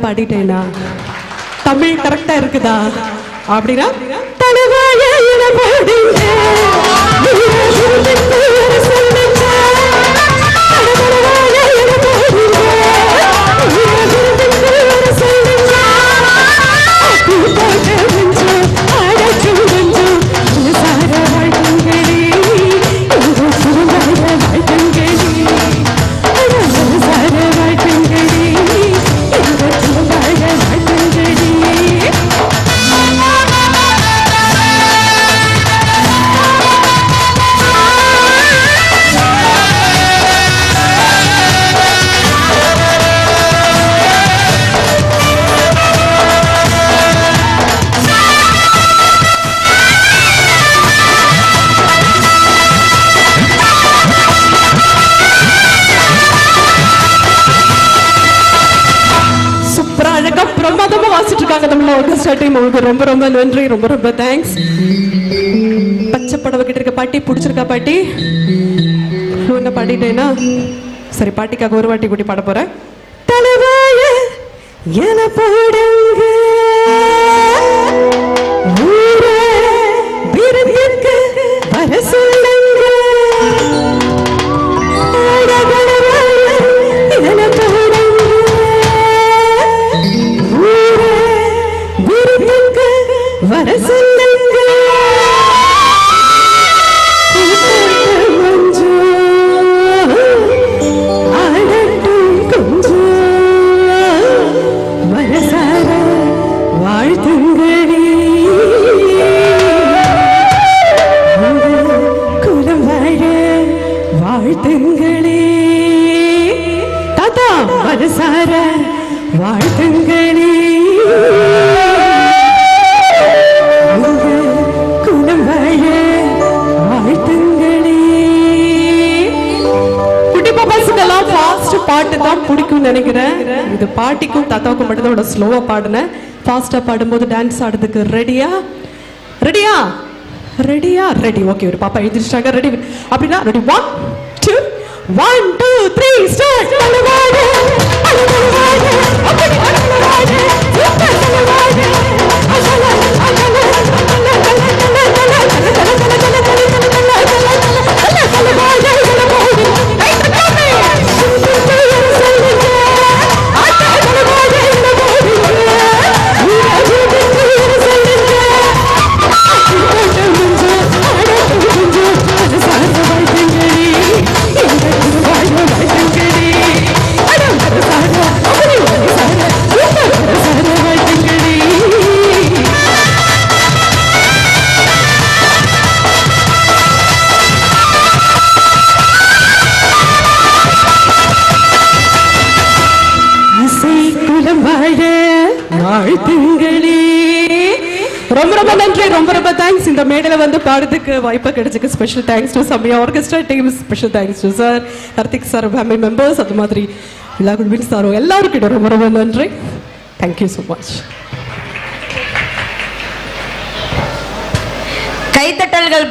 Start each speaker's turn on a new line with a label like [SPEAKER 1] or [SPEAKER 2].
[SPEAKER 1] கரெக்டா பாடிட்டேனா? தமிழ் கரெக்டா இருக்குதா? அப்படின்னா வாசிட்டு ஆர்கெஸ்ட்ரா டீம் உங்களுக்கு ரொம்ப ரொம்ப நன்றி ரொம்ப ரொம்ப தேங்க்ஸ் பச்சை படவை கிட்ட இருக்க பாட்டி பிடிச்சிருக்கா பாட்டி? நான் என்ன பாடிட்டேன்னா சரி பாட்டிக்காக ஒரு வாட்டி கூட்டி பாட போறேன். தலைவாய என போடுங்க. வர சொல்லுங்க வாழ்த்துங்களே வாழ்த்துங்களே தாத்தா மனசார வாழ்த்துங்களே நினைக்கிறேன் இது பாட்டிக்கும் தாத்தாவுக்கும் மட்டும்தான் ஸ்லோவா பாடினேன். ஃபாஸ்டா பாடும்போது டான்ஸ் ஆடுறதுக்கு ரெடியா ரெடியா ரெடியா ரெடி ஓகே ஒரு பாப்பா எழுதிச்சிட்டாங்க ரெடி அப்படின்னா ready one two one two three start ரொம்ப ரொம்ப நன்றி ரொம்ப ரொம்ப தேங்க்ஸ் இந்த மேடையில வந்து பாடுறதுக்கு வாய்ப்பு கிடைச்சிக்கு special thanks to Samaya orchestra team special thanks to sir Karthik sir family members அது மாதிரி எல்லா குழுவின் சாரும் எல்லாருக்கிட்ட ரொம்ப ரொம்ப நன்றி. Thank you so much
[SPEAKER 2] கைத்தட்டல்கள்